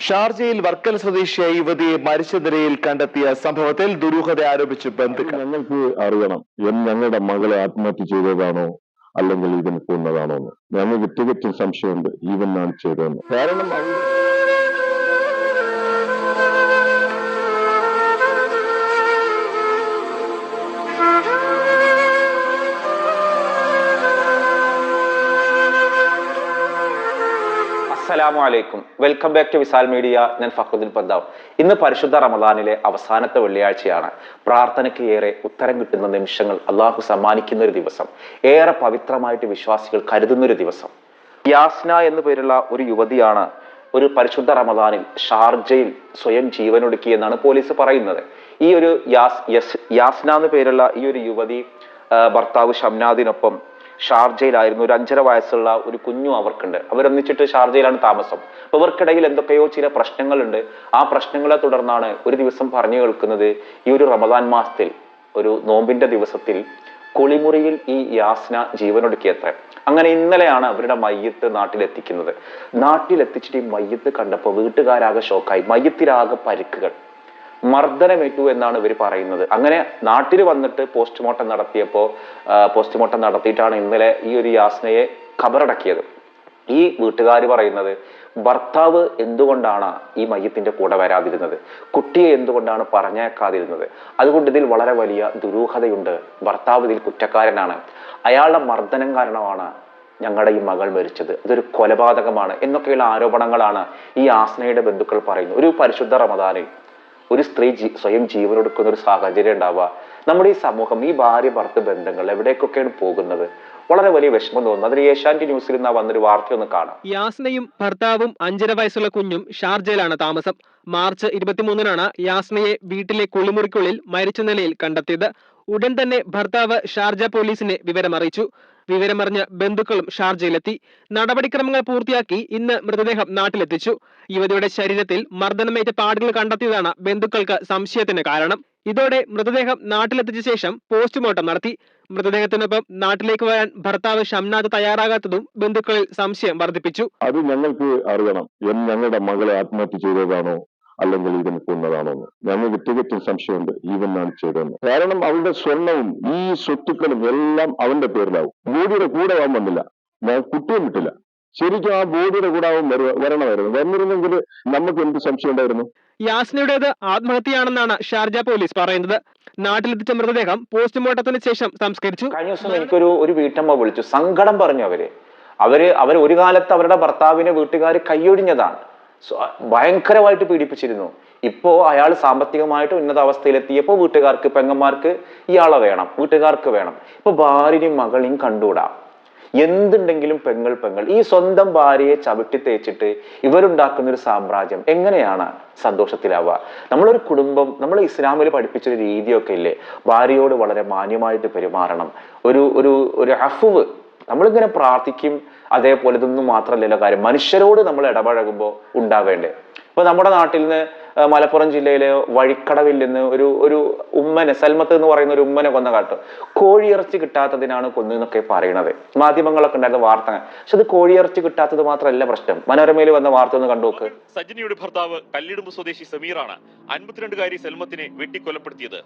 ഷാർജയിൽ വർക്കൽ സ്വദേശിയായ യുവതിയെ മരിച്ച നിലയിൽ കണ്ടെത്തിയ സംഭവത്തിൽ ദുരൂഹത ആരോപിച്ച് ബന്ധുക്കൾ. ഞങ്ങൾക്ക് അറിയണം. എൻ ഞങ്ങളുടെ മകളെ ആത്മഹത്യ ചെയ്തതാണോ അല്ലെങ്കിൽ ഇതിന് പോകുന്നതാണോ എന്ന്. ഞങ്ങൾക്ക് തികച്ചും സംശയമുണ്ട്. ഈവൻ ആണ് ചെയ്തതെന്ന്. കാരണം അസ്സലാമു അലൈക്കും. Welcome back to Visal media ഞാൻ ഫഖ്റുദ്ദീൻ പന്താവ് ഇന്ന് പരിശുദ്ധ റമദാനിലെ അവസാനത്തെ വെള്ളിയാഴ്ചയാണ്. പ്രാർത്ഥനയ്ക്ക് ഏറെ ഉത്തരം കിട്ടുന്ന നിമിഷങ്ങൾ അള്ളാഹു സമ്മാനിക്കുന്ന ഒരു ദിവസം. ഏറെ പവിത്രമായിട്ട് വിശ്വാസികൾ കരുതുന്ന ഒരു ദിവസം. യാസ്ന എന്നു പേരുള്ള ഒരു യുവതിയാണ് ഒരു പരിശുദ്ധ റമദാനിൽ ഷാർജയിൽ സ്വയം ജീവനൊടുക്കി എന്നാണ് പോലീസ് പറയുന്നത്. ഈ ഒരു യാസ് യസ് യാസ്ന എന്നു പേരുള്ള ഈ ഒരു യുവതി ഭർത്താവ് ഷംനാദിനൊപ്പം ഷാർജയിലായിരുന്നു. ഒരു അഞ്ചര വയസ്സുള്ള ഒരു കുഞ്ഞു അവർക്കുണ്ട്. അവരൊന്നിച്ചിട്ട് ഷാർജയിലാണ് താമസം. അപ്പൊ ഇവർക്കിടയിൽ എന്തൊക്കെയോ ചില പ്രശ്നങ്ങളുണ്ട്. ആ പ്രശ്നങ്ങളെ തുടർന്നാണ് ഒരു ദിവസം പറഞ്ഞു കേൾക്കുന്നത് ഈ ഒരു റമദാൻ മാസത്തിൽ ഒരു നോമ്പിന്റെ ദിവസത്തിൽ കുളിമുറിയിൽ ഈ യാസ്ന ജീവനൊടുക്കിയത്ര. അങ്ങനെ ഇന്നലെയാണ് അവരുടെ മയ്യത്ത് നാട്ടിലെത്തിക്കുന്നത്. നാട്ടിലെത്തിച്ചിട്ട് ഈ മയ്യത്ത് കണ്ടപ്പോൾ വീട്ടുകാരാകെ ഷോക്കായി മയ്യത്തിലാകെ പരിക്കുകൾ. മർദ്ദനമേറ്റു എന്നാണ് ഇവർ പറയുന്നത്. അങ്ങനെ നാട്ടിൽ വന്നിട്ട് പോസ്റ്റ്മോർട്ടം നടത്തിയപ്പോൾ പോസ്റ്റ്മോർട്ടം നടത്തിയിട്ടാണ് ഇന്നലെ ഈ ഒരു യാസ്നയെ ഖബറടക്കിയത്. ഈ വീട്ടുകാർ പറയുന്നത് ഭർത്താവ് എന്തുകൊണ്ടാണ് ഈ മയ്യത്തിന്റെ കൂടെ വരാതിരുന്നത്? കുട്ടിയെ എന്തുകൊണ്ടാണ് പറഞ്ഞേക്കാതിരുന്നത് അതുകൊണ്ട് ഇതിൽ വളരെ വലിയ ദുരൂഹതയുണ്ട്. ഭർത്താവ് ഇതിൽ കുറ്റക്കാരനാണ്. അയാളുടെ മർദ്ദനം കാരണമാണ് ഞങ്ങളുടെ ഈ മകൾ മരിച്ചത്. ഇതൊരു കൊലപാതകമാണ് എന്നൊക്കെയുള്ള ആരോപണങ്ങളാണ് ഈ ആസ്നയുടെ ബന്ധുക്കൾ പറയുന്നത്. ഒരു പരിശുദ്ധ റമദാനിൽ ഒരു സ്ത്രീ സ്വയം ജീവനൊടുക്കുന്ന ഒരു സാഹചര്യം ഉണ്ടാവുക. നമ്മുടെ ഈ സമൂഹം ഈ ഭാര്യ ഭർത്ത ബന്ധങ്ങൾ എവിടേക്കൊക്കെയാണ് പോകുന്നത്? വളരെ വലിയ വിഷമം തോന്നുന്നു. അതിന് ഏഷ്യാനെറ്റ് ന്യൂസിൽ നിന്ന് വന്നൊരു വാർത്ത ഒന്ന് കാണാം. യാസ്നയും ഭർത്താവും അഞ്ചര വയസ്സുള്ള കുഞ്ഞും ഷാർജയിലാണ് താമസം. മാർച്ച് ഇരുപത്തിമൂന്നിനാണ് യാസ്നയെ വീട്ടിലെ കുളിമുറിക്കുള്ളിൽ മരിച്ച നിലയിൽ കണ്ടെത്തിയത്. ഉടൻ തന്നെ ഭർത്താവ് ഷാർജ പോലീസിനെ വിവരമറിയിച്ചു. വിവരമറിഞ്ഞ് ബന്ധുക്കളും ഷാർജയിലെത്തി. നടപടിക്രമങ്ങൾ പൂർത്തിയാക്കി ഇന്ന് മൃതദേഹം നാട്ടിലെത്തിച്ചു. യുവതിയുടെ ശരീരത്തിൽ മർദ്ദനമേറ്റ പാടുകൾ കണ്ടെത്തിയതാണ് ബന്ധുക്കൾക്ക് സംശയത്തിന് കാരണം. ഇതോടെ മൃതദേഹം നാട്ടിലെത്തിച്ച ശേഷം പോസ്റ്റ്മോർട്ടം നടത്തി. മൃതദേഹത്തിനൊപ്പം നാട്ടിലേക്ക് വരാൻ ഭർത്താവ് ഷംനാഥ് തയ്യാറാകാത്തതും ബന്ധുക്കളിൽ സംശയം വർദ്ധിപ്പിച്ചു. അത് ഞങ്ങൾക്ക് അറിയണം. ഞങ്ങളുടെ മകളെ ആത്മഹത്യ ചെയ്തതാണോ? അല്ലെങ്കിൽ ഇതിന് കൊന്നതാണോ എന്ന്. ഞങ്ങൾക്ക് തികച്ചും സംശയമുണ്ട്. ഈവൻ ആണ് ചെയ്തതെന്ന്. കാരണം അവളുടെ സ്വർണവും ഈ സ്വത്തുക്കളും എല്ലാം അവന്റെ പേരിലാവും. ബോഡിയുടെ കൂടെ അവൻ വന്നില്ല. ഞാൻ കുട്ടിയെ വിട്ടില്ല. ശരിക്കും ആ ബോഡിയുടെ കൂടെ അവൻ വരു- വരണമായിരുന്നു. വന്നിരുന്നെങ്കിൽ നമുക്ക് എന്ത് സംശയം ഉണ്ടായിരുന്നു? യാസ്നയുടേത് ആത്മഹത്യയാണെന്നാണ് ഷാർജ പോലീസ് പറയുന്നത്. നാട്ടിലെത്തിച്ച മൃതദേഹം പോസ്റ്റ്മോർട്ടത്തിന് ശേഷം സംസ്കരിച്ചു. കഴിഞ്ഞ ദിവസം എനിക്കൊരു ഒരു വീട്ടമ്മ വിളിച്ചു. സങ്കടം പറഞ്ഞു അവർ. അവർ അവർ ഒരു കാലത്ത് അവരുടെ ഭർത്താവിനെ വീട്ടുകാർ കൈയൊഴിഞ്ഞതാണ് ഭയങ്കരമായിട്ട് പീഡിപ്പിച്ചിരുന്നു. ഇപ്പോ അയാൾ സാമ്പത്തികമായിട്ട് ഉന്നത അവസ്ഥയിലെത്തിയപ്പോൾ വീട്ടുകാർക്ക് പെങ്ങന്മാർക്ക് ഇയാളെ വേണം വീട്ടുകാർക്ക് വേണം. ഇപ്പൊ ഭാര്യയും മകളെയും കണ്ടുകൂടാ? എന്തുണ്ടെങ്കിലും പെങ്ങൾ പെങ്ങൾ ഈ സ്വന്തം ഭാര്യയെ ചവിട്ടി തേച്ചിട്ട് ഇവരുണ്ടാക്കുന്ന ഒരു സാമ്രാജ്യം എങ്ങനെയാണ് സന്തോഷത്തിലാവുക? നമ്മളൊരു കുടുംബം നമ്മൾ ഇസ്ലാമിൽ പഠിപ്പിച്ചൊരു രീതിയൊക്കെ ഇല്ലേ? ഭാര്യയോട് വളരെ മാന്യമായിട്ട് പെരുമാറണം. ഒരു ഒരു ഒരു അഫുവ്. നമ്മളിങ്ങനെ പ്രാർത്ഥിക്കും അതേപോലെ ഇതൊന്നും മാത്രമല്ലല്ലോ കാര്യം. മനുഷ്യരോട് നമ്മൾ ഇടപഴകുമ്പോൾ ഉണ്ടാവേണ്ടേ ഇപ്പൊ നമ്മുടെ നാട്ടിൽ നിന്ന് മലപ്പുറം ജില്ലയിലെ വഴിക്കടവിൽ നിന്ന് ഒരു ഒരു ഉമ്മനെ സൽമത്ത് എന്ന് പറയുന്ന ഒരു ഉമ്മനെ കൊന്ന കാട്ടു. കോഴിയിറച്ചി കിട്ടാത്തതിനാണ് കൊന്നു എന്നൊക്കെ പറയണത്. മാധ്യമങ്ങളൊക്കെ ഉണ്ടായിരുന്ന വാർത്ത. പക്ഷെ അത് കോഴിയിറച്ചി കിട്ടാത്തത് മാത്രമല്ല പ്രശ്നം. മനോരമയിൽ വന്ന വാർത്ത ഒന്ന് കണ്ടു നോക്ക്. സജിനിയുടെ ഭർത്താവ് കല്ലിടുമ്പ് സ്വദേശി സമീറാണ് അൻപത്തിരണ്ടുകാരി സൽമത്തിനെ വെട്ടിക്കൊലപ്പെടുത്തിയത്.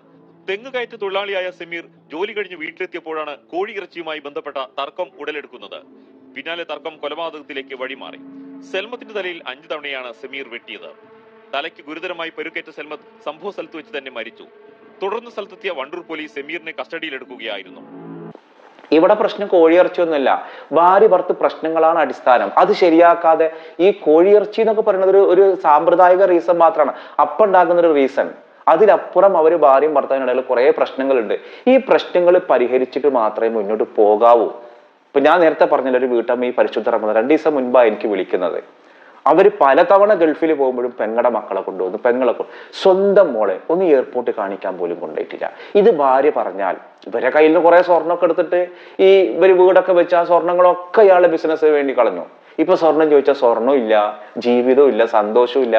തെങ്ങ് കയറ്റ തൊഴിലാളിയായ സമീർ ജോലി കഴിഞ്ഞ് വീട്ടിലെത്തിയപ്പോഴാണ് കോഴി ഇറച്ചിയുമായി ബന്ധപ്പെട്ട തർക്കം ഉടലെടുക്കുന്നത്. പിന്നാലെ തർക്കം കൊലപാതകത്തിലേക്ക് വഴിമാറി. സെൽമത്തിന്റെ തലയിൽ അഞ്ചു തവണയാണ് സമീർ വെട്ടിയത്. തലയ്ക്ക് ഗുരുതരമായി പരുക്കേറ്റ സെൽമത്ത് സംഭവ സ്ഥലത്ത് വെച്ച് തന്നെ മരിച്ചു. തുടർന്ന് സ്ഥലത്തെത്തിയ വണ്ടൂർ പോലീസ് സമീറിനെ കസ്റ്റഡിയിലെടുക്കുകയായിരുന്നു. ഇവിടെ പ്രശ്നം കോഴിയിറച്ചിയൊന്നുമല്ല ഭാര്യ ഭർത്ത് പ്രശ്നങ്ങളാണ് അടിസ്ഥാനം. അത് ശരിയാക്കാതെ ഈ കോഴിയിറച്ചി എന്നൊക്കെ പറയുന്നത് ഒരു ഒരു സാമ്പ്രദായിക റീസൺ മാത്രമാണ്. അപ്പുണ്ടാകുന്ന ഒരു റീസൺ അതിലപ്പുറം അവർ ഭാര്യയും ഭർത്താവിനിടയിൽ കുറേ പ്രശ്നങ്ങളുണ്ട്. ഈ പ്രശ്നങ്ങൾ പരിഹരിച്ചിട്ട് മാത്രമേ മുന്നോട്ട് പോകാവൂ. ഇപ്പൊ ഞാൻ നേരത്തെ പറഞ്ഞില്ല ഒരു വീട്ടമ്മ ഈ പരിശുദ്ധ റമദാൻ രണ്ട് ദിവസം മുൻപാണ് എനിക്ക് വിളിക്കുന്നത്. അവർ പലതവണ ഗൾഫിൽ പോകുമ്പോഴും പെങ്ങളുടെ മക്കളെ കൊണ്ടുവന്നു പെങ്ങളെ കൊണ്ട് സ്വന്തം മോളെ ഒന്ന് എയർപോർട്ടിൽ കാണിക്കാൻ പോലും കൊണ്ടുപോയിട്ടില്ല. ഇത് ഭാര്യ പറഞ്ഞാൽ ഇവരെ കയ്യിൽ നിന്ന് കുറെ സ്വർണമൊക്കെ എടുത്തിട്ട് ഈ ഇവർ വീടൊക്കെ വെച്ച് ആ സ്വർണങ്ങളൊക്കെ ഇയാളെ ബിസിനസ്സിന് വേണ്ടി കളഞ്ഞു. ഇപ്പൊ സ്വർണം ചോദിച്ചാൽ സ്വർണവും ഇല്ല ജീവിതവും ഇല്ല സന്തോഷവും ഇല്ല.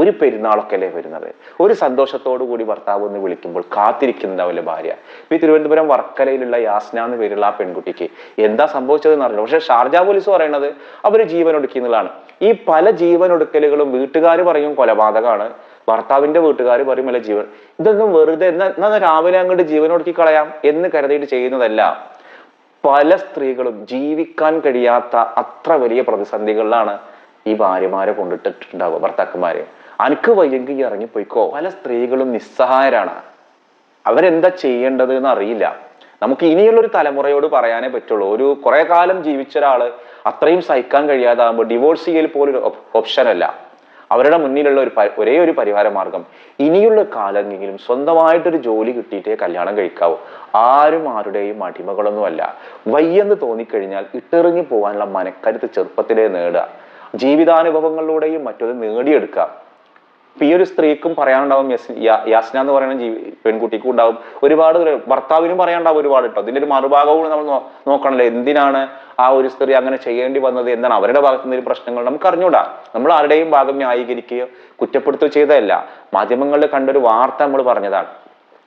ഒരു പെരുന്നാളൊക്കെ അല്ലേ വരുന്നത്? ഒരു സന്തോഷത്തോടു കൂടി ഭർത്താവ് എന്ന് വിളിക്കുമ്പോൾ കാത്തിരിക്കുന്നുണ്ടാവില്ല ഭാര്യ. ഈ തിരുവനന്തപുരം വർക്കലയിലുള്ള യാസ്ന എന്ന് പേരുള്ള ആ പെൺകുട്ടിക്ക് എന്താ സംഭവിച്ചതെന്ന് അറിയില്ല. പക്ഷെ ഷാർജ പോലീസ് പറയുന്നത് അവർ ജീവൻ ഒടുക്കി എന്നുള്ളതാണ് ഈ പല ജീവൻ ഒടുക്കലുകളും വീട്ടുകാർ പറയും കൊലപാതകമാണ്. ഭർത്താവിന്റെ വീട്ടുകാർ പറയും അല്ല ജീവൻ. ഇതൊന്നും വെറുതെ എന്നാ രാവിലെ അങ്ങോട്ട് ജീവൻ ഒടുക്കി കളയാം എന്ന് കരുതിയിട്ട് ചെയ്യുന്നതല്ല. പല സ്ത്രീകളും ജീവിക്കാൻ കഴിയാത്ത അത്ര വലിയ പ്രതിസന്ധികളിലാണ് ഈ ഭാര്യമാരെ കൊണ്ടിട്ടിട്ടുണ്ടാവുക ഭർത്താക്കന്മാരെ. അനക്ക് വയ്യെങ്കിൽ ഇറങ്ങി പോയിക്കോ പല സ്ത്രീകളും നിസ്സഹായരാണ്. അവരെന്താ ചെയ്യേണ്ടത് എന്ന് അറിയില്ല. നമുക്ക് ഇനിയുള്ള ഒരു തലമുറയോട് പറയാനേ പറ്റുള്ളൂ. ഒരു കുറെ കാലം ജീവിച്ച ഒരാൾ അത്രയും സഹിക്കാൻ കഴിയാതാകുമ്പോൾ ഡിവോഴ്സ് ചെയ്യൽ പോലൊരു ഓപ്ഷൻ അല്ല. അവരുടെ മുന്നിലുള്ള ഒരു ഒരേ ഒരു പരിഹാര മാർഗം. ഇനിയുള്ള കാലമെങ്കിലും സ്വന്തമായിട്ടൊരു ജോലി കിട്ടിയിട്ടേ കല്യാണം കഴിക്കാവൂ. ആരും ആരുടെയും അടിമകളൊന്നുമല്ല. വയ്യെന്ന് തോന്നിക്കഴിഞ്ഞാൽ ഇട്ടെറിഞ്ഞു പോകാനുള്ള മനക്കരുത്ത് ചെറുപ്പത്തിലേ നേടുക. ജീവിതാനുഭവങ്ങളിലൂടെയും മറ്റൊന്ന് നേടിയെടുക്കുക. ഇപ്പൊ ഈ ഒരു സ്ത്രീക്കും പറയാനുണ്ടാവും യസ്- യാസ്ന എന്ന് പറയുന്ന ജീവി പെൺകുട്ടിക്കും ഉണ്ടാവും. ഒരുപാട് ഭർത്താവിനും പറയാനുണ്ടാവും ഒരുപാട് കേട്ടോ ഇതിന്റെ ഒരു മറുഭാഗവും നമ്മൾ നോക്കണല്ലേ. എന്തിനാണ് ആ ഒരു സ്ത്രീ അങ്ങനെ ചെയ്യേണ്ടി വന്നത് എന്താണ് അവരുടെ ഭാഗത്തു നിന്ന് പ്രശ്നങ്ങൾ നമുക്ക് അറിഞ്ഞൂടാ. നമ്മൾ ആരുടെയും ഭാഗം ന്യായീകരിക്കുകയോ കുറ്റപ്പെടുത്തുകയോ ചെയ്തതല്ല. മാധ്യമങ്ങളിൽ കണ്ടൊരു വാർത്ത നമ്മൾ പറഞ്ഞതാണ്.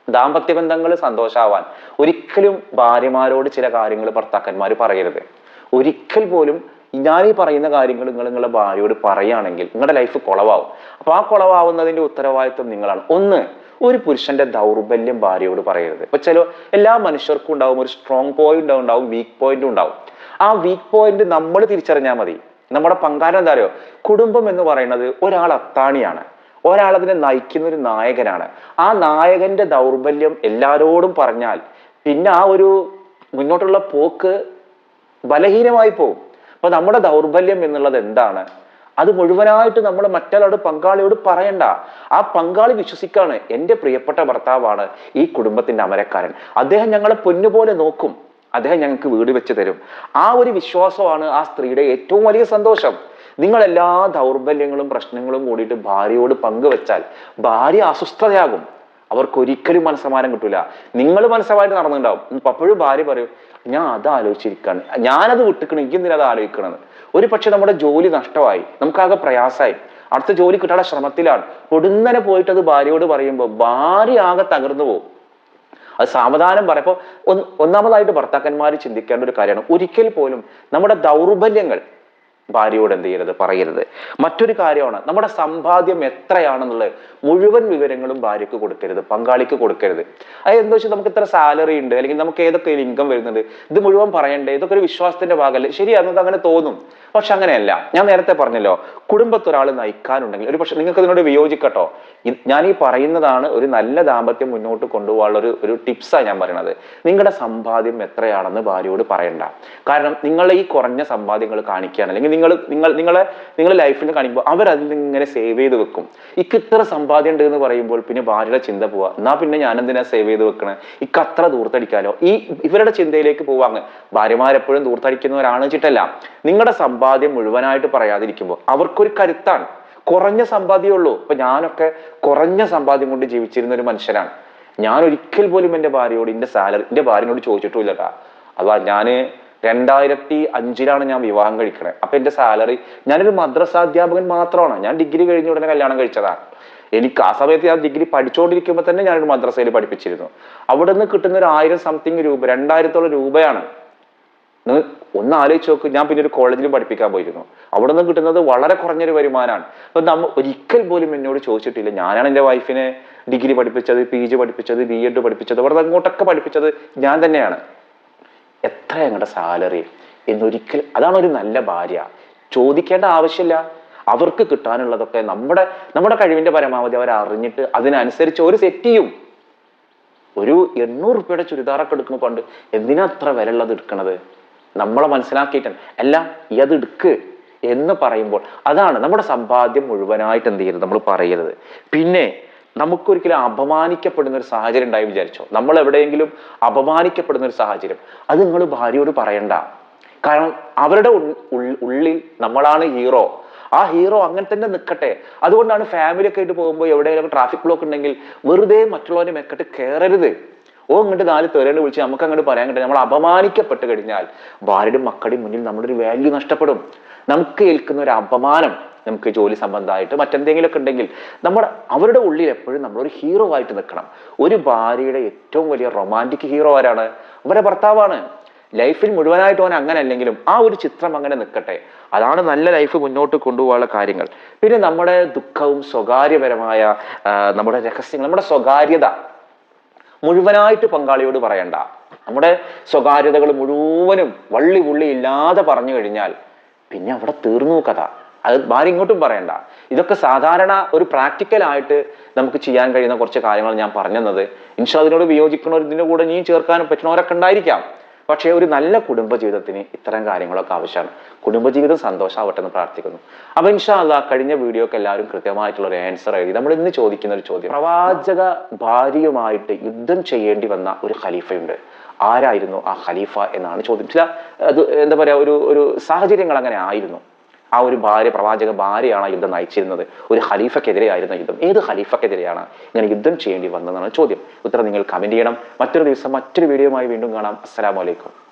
ദാമ്പത്യ ബന്ധങ്ങൾ സന്തോഷാവാൻ. ഒരിക്കലും ഭാര്യമാരോട് ചില കാര്യങ്ങൾ ഭർത്താക്കന്മാർ പറയരുത്. ഒരിക്കൽ പോലും ഞാൻ ഈ പറയുന്ന കാര്യങ്ങൾ നിങ്ങൾ നിങ്ങളുടെ ഭാര്യയോട് പറയുകയാണെങ്കിൽ നിങ്ങളുടെ ലൈഫ് കുളവാകും അപ്പൊ ആ കുളവാവുന്നതിന്റെ ഉത്തരവാദിത്വം നിങ്ങളാണ്. ഒന്ന് ഒരു പുരുഷന്റെ ദൗർബല്യം ഭാര്യയോട് പറയരുത്. ഇപ്പൊ ചില എല്ലാ മനുഷ്യർക്കും ഉണ്ടാവും ഒരു സ്ട്രോങ് പോയിന്റ് ഉണ്ടാവും വീക്ക് പോയിന്റ് ഉണ്ടാവും. ആ വീക്ക് പോയിന്റ് നമ്മൾ തിരിച്ചറിഞ്ഞാൽ മതി. നമ്മുടെ പങ്കാരം എന്താ അറിയോ? കുടുംബം എന്ന് പറയുന്നത് ഒരാൾ അത്താണിയാണ്. ഒരാൾ അതിനെ നയിക്കുന്ന ഒരു നായകനാണ്. ആ നായകന്റെ ദൗർബല്യം എല്ലാരോടും പറഞ്ഞാൽ പിന്നെ ആ ഒരു മുന്നോട്ടുള്ള പോക്ക് ബലഹീനമായി പോകും അപ്പൊ നമ്മുടെ ദൗർബല്യം എന്നുള്ളത് എന്താണ്? അത് മുഴുവനായിട്ട് നമ്മൾ മറ്റൊരാളോട് പങ്കാളിയോട് പറയണ്ട. ആ പങ്കാളി വിശ്വസിക്കാണ് എന്റെ പ്രിയപ്പെട്ട ഭർത്താവാണ് ഈ കുടുംബത്തിന്റെ അമരക്കാരൻ. അദ്ദേഹം ഞങ്ങളെ പൊന്നുപോലെ നോക്കും. അദ്ദേഹം ഞങ്ങൾക്ക് വീട് വെച്ച് തരും. ആ ഒരു വിശ്വാസമാണ് ആ സ്ത്രീയുടെ ഏറ്റവും വലിയ സന്തോഷം. നിങ്ങൾ എല്ലാ ദൗർബല്യങ്ങളും പ്രശ്നങ്ങളും കൂടിയിട്ട് ഭാര്യയോട് പങ്കുവെച്ചാൽ ഭാര്യ അസ്വസ്ഥതയാകും. അവർക്ക് ഒരിക്കലും മനസ്സമാനം കിട്ടൂല. നിങ്ങൾ മനസ്സമായിട്ട് നടന്നിട്ടുണ്ടാവും. അപ്പോഴും ഭാര്യ പറയും ഞാൻ അത് ആലോചിച്ചിരിക്കുകയാണ് ഞാനത് വിട്ടുക്കണം എനിക്ക് എന്തിനാ അത് ആലോചിക്കണമെന്ന് ഒരു പക്ഷെ നമ്മുടെ ജോലി നഷ്ടമായി. നമുക്കാകെ പ്രയാസമായി. അടുത്ത ജോലി കിട്ടാനുള്ള ശ്രമത്തിലാണ്. പൊടുന്നനെ പോയിട്ട് അത് ഭാര്യയോട് പറയുമ്പോൾ ഭാര്യ ആകെ തകർന്നു പോകും. അത് സാവധാനം പറയപ്പോ ഒന്നാമതായിട്ട് ഭർത്താക്കന്മാർ ചിന്തിക്കേണ്ട ഒരു കാര്യമാണ്. ഒരിക്കൽ പോലും നമ്മുടെ ദൗർബല്യങ്ങൾ ഭാര്യയോട് എന്ത് ചെയ്യരുത്? പറയരുത്. മറ്റൊരു കാര്യമാണ് നമ്മുടെ സമ്പാദ്യം എത്രയാണെന്നുള്ളത് മുഴുവൻ വിവരങ്ങളും ഭാര്യയ്ക്ക് കൊടുക്കരുത് പങ്കാളിക്ക് കൊടുക്കരുത്. അത് എന്താ വെച്ചാൽ നമുക്ക് ഇത്ര സാലറി ഉണ്ട് അല്ലെങ്കിൽ നമുക്ക് ഏതൊക്കെ ഇൻകം വരുന്നുണ്ട് ഇത് മുഴുവൻ പറയണ്ടേ? ഇതൊക്കെ ഒരു വിശ്വാസത്തിന്റെ ഭാഗമല്ലേ? ശരിയാണ് നമുക്ക് അങ്ങനെ തോന്നും. പക്ഷെ അങ്ങനെയല്ല. ഞാൻ നേരത്തെ പറഞ്ഞല്ലോ കുടുംബത്തെ ഒരാൾ നയിക്കാനുണ്ടെങ്കിൽ ഒരു പക്ഷെ നിങ്ങൾക്ക് ഇതിനോട് വിയോജിക്കട്ടോ. ഞാൻ ഈ പറയുന്നതാണ് ഒരു നല്ല ദാമ്പത്യം മുന്നോട്ട് കൊണ്ടുപോകാനുള്ള ഒരു ഒരു ടിപ്സാണ് ഞാൻ പറയുന്നത് നിങ്ങളുടെ സമ്പാദ്യം എത്രയാണെന്ന് ഭാര്യയോട് പറയണ്ട. കാരണം നിങ്ങളെ ഈ കുറഞ്ഞ സമ്പാദ്യങ്ങൾ കാണിക്കുകയാണ്. അല്ലെങ്കിൽ നിങ്ങൾ നിങ്ങൾ നിങ്ങളെ നിങ്ങളുടെ ലൈഫിൽ കാണിക്കുമ്പോൾ അവരതിൽ ഇങ്ങനെ സേവ് ചെയ്ത് വെക്കും. ഇക്ക് ഇത്ര സമ്പാദ്യം ഉണ്ട് എന്ന് പറയുമ്പോൾ പിന്നെ ഭാര്യയുടെ ചിന്ത പോവാ എന്നാ പിന്നെ ഞാൻ എന്തിനാ സേവ് ചെയ്ത് വെക്കണേ? ഇക്ക് അത്ര ദൂർത്തടിക്കാലോ ഈ ഇവരുടെ ചിന്തയിലേക്ക് പോവാങ്ങ് ഭാര്യമാരെപ്പോഴും ദൂർത്തടിക്കുന്നവരാണ് വെച്ചിട്ടല്ല. നിങ്ങളുടെ സമ്പാദ്യം മുഴുവനായിട്ട് പറയാതിരിക്കുമ്പോൾ അവർക്കൊരു കരുത്താണ്. കുറഞ്ഞ സമ്പാദ്യമേ ഉള്ളൂ. ഇപ്പൊ ഞാനൊക്കെ കുറഞ്ഞ സമ്പാദ്യം കൊണ്ട് ജീവിച്ചിരുന്ന ഒരു മനുഷ്യനാണ്. ഞാൻ ഒരിക്കൽ പോലും എന്റെ ഭാര്യയോട് എന്റെ സാലറി എന്റെ ഭാര്യനോട് ചോദിച്ചിട്ടില്ല കേട്ടാ അപ്പൊ ഞാൻ രണ്ടായിരത്തി അഞ്ചിലാണ് ഞാൻ വിവാഹം കഴിക്കണത് അപ്പൊ എന്റെ സാലറി ഞാനൊരു മദ്രസ അധ്യാപകൻ മാത്രമാണ്. ഞാൻ ഡിഗ്രി കഴിഞ്ഞ ഉടനെ കല്യാണം കഴിച്ചതാണ്. എനിക്ക് ആ സമയത്ത് ഞാൻ ഡിഗ്രി പഠിച്ചുകൊണ്ടിരിക്കുമ്പോൾ തന്നെ ഞാനൊരു മദ്രസയിൽ പഠിപ്പിച്ചിരുന്നു. അവിടെ നിന്ന് കിട്ടുന്ന ഒരു ആയിരം സംതിങ് രൂപ രണ്ടായിരത്തോളം രൂപയാണ് ഒന്ന് ആലോചിച്ച് നോക്ക്. ഞാൻ പിന്നെ ഒരു കോളേജിലും പഠിപ്പിക്കാൻ പോയിരുന്നു. അവിടെ നിന്ന് കിട്ടുന്നത് വളരെ കുറഞ്ഞൊരു വരുമാനമാണ്. അപ്പൊ നമ്മ ഒരിക്കൽ പോലും എന്നോട് ചോദിച്ചിട്ടില്ല. ഞാനാണ് എന്റെ വൈഫിനെ ഡിഗ്രി പഠിപ്പിച്ചത് പി ജി പഠിപ്പിച്ചത് ബി എഡ് പഠിപ്പിച്ചത് അവിടെ അങ്ങോട്ടൊക്കെ പഠിപ്പിച്ചത് ഞാൻ തന്നെയാണ്. എത്ര ഞങ്ങളുടെ സാലറി എന്നൊരിക്കൽ അതാണ് ഒരു നല്ല ഭാര്യ. ചോദിക്കേണ്ട ആവശ്യമില്ല. അവർക്ക് കിട്ടാനുള്ളതൊക്കെ നമ്മുടെ നമ്മുടെ കഴിവിന്റെ പരമാവധി അവർ അറിഞ്ഞിട്ട് അതിനനുസരിച്ച് ഒരു സെറ്റ് ചെയ്യും. ഒരു എണ്ണൂറ് രൂപയുടെ ചുരിദാറൊക്കെ എടുക്കുമ്പോൾ പണ്ട് എന്തിനാ അത്ര വില ഉള്ളത് എടുക്കണത്? നമ്മളെ മനസ്സിലാക്കിയിട്ടാണ് അല്ല ഇതെടുക്ക് എന്ന് പറയുമ്പോൾ അതാണ് നമ്മുടെ സമ്പാദ്യം മുഴുവനായിട്ട് എന്ത് ചെയ്യരുത് നമ്മൾ പറയരുത്. പിന്നെ നമുക്കൊരിക്കലും അപമാനിക്കപ്പെടുന്ന ഒരു സാഹചര്യം ഉണ്ടായി വിചാരിച്ചോ? നമ്മൾ എവിടെയെങ്കിലും അപമാനിക്കപ്പെടുന്ന ഒരു സാഹചര്യം. അത് നിങ്ങൾ ഭാര്യയോട് പറയണ്ട. കാരണം അവരുടെ ഉള്ളിൽ നമ്മളാണ് ഹീറോ ആ ഹീറോ അങ്ങനെ തന്നെ നിൽക്കട്ടെ അതുകൊണ്ടാണ് ഫാമിലി ഒക്കെ ആയിട്ട് പോകുമ്പോൾ എവിടെയെങ്കിലും ട്രാഫിക് ബ്ലോക്ക് ഉണ്ടെങ്കിൽ വെറുതെ മറ്റുള്ളവരെ മെക്കട്ട് കയറരുത് ഓ ഇങ്ങോട്ട് നാല് തെരേണ്ട് വിളിച്ച് നമുക്ക് അങ്ങോട്ട് പറയാൻ കിട്ടും നമ്മൾ അപമാനിക്കപ്പെട്ട് കഴിഞ്ഞാൽ ഭാര്യയുടെ മക്കളുടെ മുന്നിൽ നമ്മുടെ ഒരു വാല്യൂ നഷ്ടപ്പെടും. നമുക്ക് ഏൽക്കുന്ന ഒരു അപമാനം നമുക്ക് ജോലി സംബന്ധമായിട്ട് മറ്റെന്തെങ്കിലുമൊക്കെ ഉണ്ടെങ്കിൽ നമ്മൾ അവരുടെ ഉള്ളിൽ എപ്പോഴും നമ്മളൊരു ഹീറോ ആയിട്ട് നിൽക്കണം. ഒരു ഭാര്യയുടെ ഏറ്റവും വലിയ റൊമാന്റിക് ഹീറോ ആരാണ്? അവരുടെ ഭർത്താവാണ്. ലൈഫിൽ മുഴുവനായിട്ട് അവൻ അങ്ങനെ അല്ലെങ്കിലും ആ ഒരു ചിത്രം അങ്ങനെ നിൽക്കട്ടെ. അതാണ് നല്ല ലൈഫ് മുന്നോട്ട് കൊണ്ടുപോകാനുള്ള കാര്യങ്ങൾ. പിന്നെ നമ്മുടെ ദുഃഖവും സ്വകാര്യപരമായ നമ്മുടെ രഹസ്യങ്ങൾ നമ്മുടെ സ്വകാര്യത. മുഴുവനായിട്ട് പങ്കാളിയോട് പറയണ്ട. നമ്മുടെ സ്വകാര്യതകൾ മുഴുവനും വള്ളി പുള്ളി ഇല്ലാതെ പറഞ്ഞു കഴിഞ്ഞാൽ പിന്നെ അവിടെ തീർന്നു കഥ. അത് ഭാര്യ ഇങ്ങോട്ടും പറയണ്ട. ഇതൊക്കെ സാധാരണ ഒരു പ്രാക്ടിക്കൽ ആയിട്ട് നമുക്ക് ചെയ്യാൻ കഴിയുന്ന കുറച്ച് കാര്യങ്ങൾ ഞാൻ പറഞ്ഞത്. ഇൻഷാ അതിനോട് വിയോജിക്കുന്നവർ ഇതിന്റെ കൂടെ നീ ചേർക്കാനും പറ്റുന്നവരൊക്കെ ഉണ്ടായിരിക്കാം. പക്ഷേ ഒരു നല്ല കുടുംബജീവിതത്തിന് ഇത്തരം കാര്യങ്ങളൊക്കെ ആവശ്യമാണ്. കുടുംബജീവിതം സന്തോഷമാവട്ടെ എന്ന് പ്രാർത്ഥിക്കുന്നു. അപ്പൊ ഇൻഷാല്ല കഴിഞ്ഞ വീഡിയോക്ക് എല്ലാവരും കൃത്യമായിട്ടുള്ള ഒരു ആൻസർ എഴുതി. നമ്മൾ ഇന്ന് ചോദിക്കുന്ന ഒരു ചോദ്യം. പ്രവാചക ഭാര്യയുമായിട്ട് യുദ്ധം ചെയ്യേണ്ടി വന്ന ഒരു ഖലീഫയുണ്ട്. ആരായിരുന്നു ആ ഖലീഫ എന്നാണ് ചോദ്യം. ചില അത് എന്താ പറയാ ഒരു ഒരു സാഹചര്യങ്ങൾ അങ്ങനെ ആയിരുന്നു. ആ ഒരു ഭാര്യ പ്രവാചക ഭാര്യയാണ് ആ യുദ്ധം നയിച്ചിരുന്നത്. ഒരു ഹലീഫക്കെതിരെയായിരുന്ന യുദ്ധം. ഏത് ഖലീഫക്കെതിരെയാണ് ഇങ്ങനെ യുദ്ധം ചെയ്യേണ്ടി വന്നതെന്നാണ് ചോദ്യം. ഉത്തരം നിങ്ങൾ കമന്റ് ചെയ്യണം. മറ്റൊരു ദിവസം മറ്റൊരു വീഡിയോയുമായി വീണ്ടും കാണാം. അസ്സലാമലൈക്കും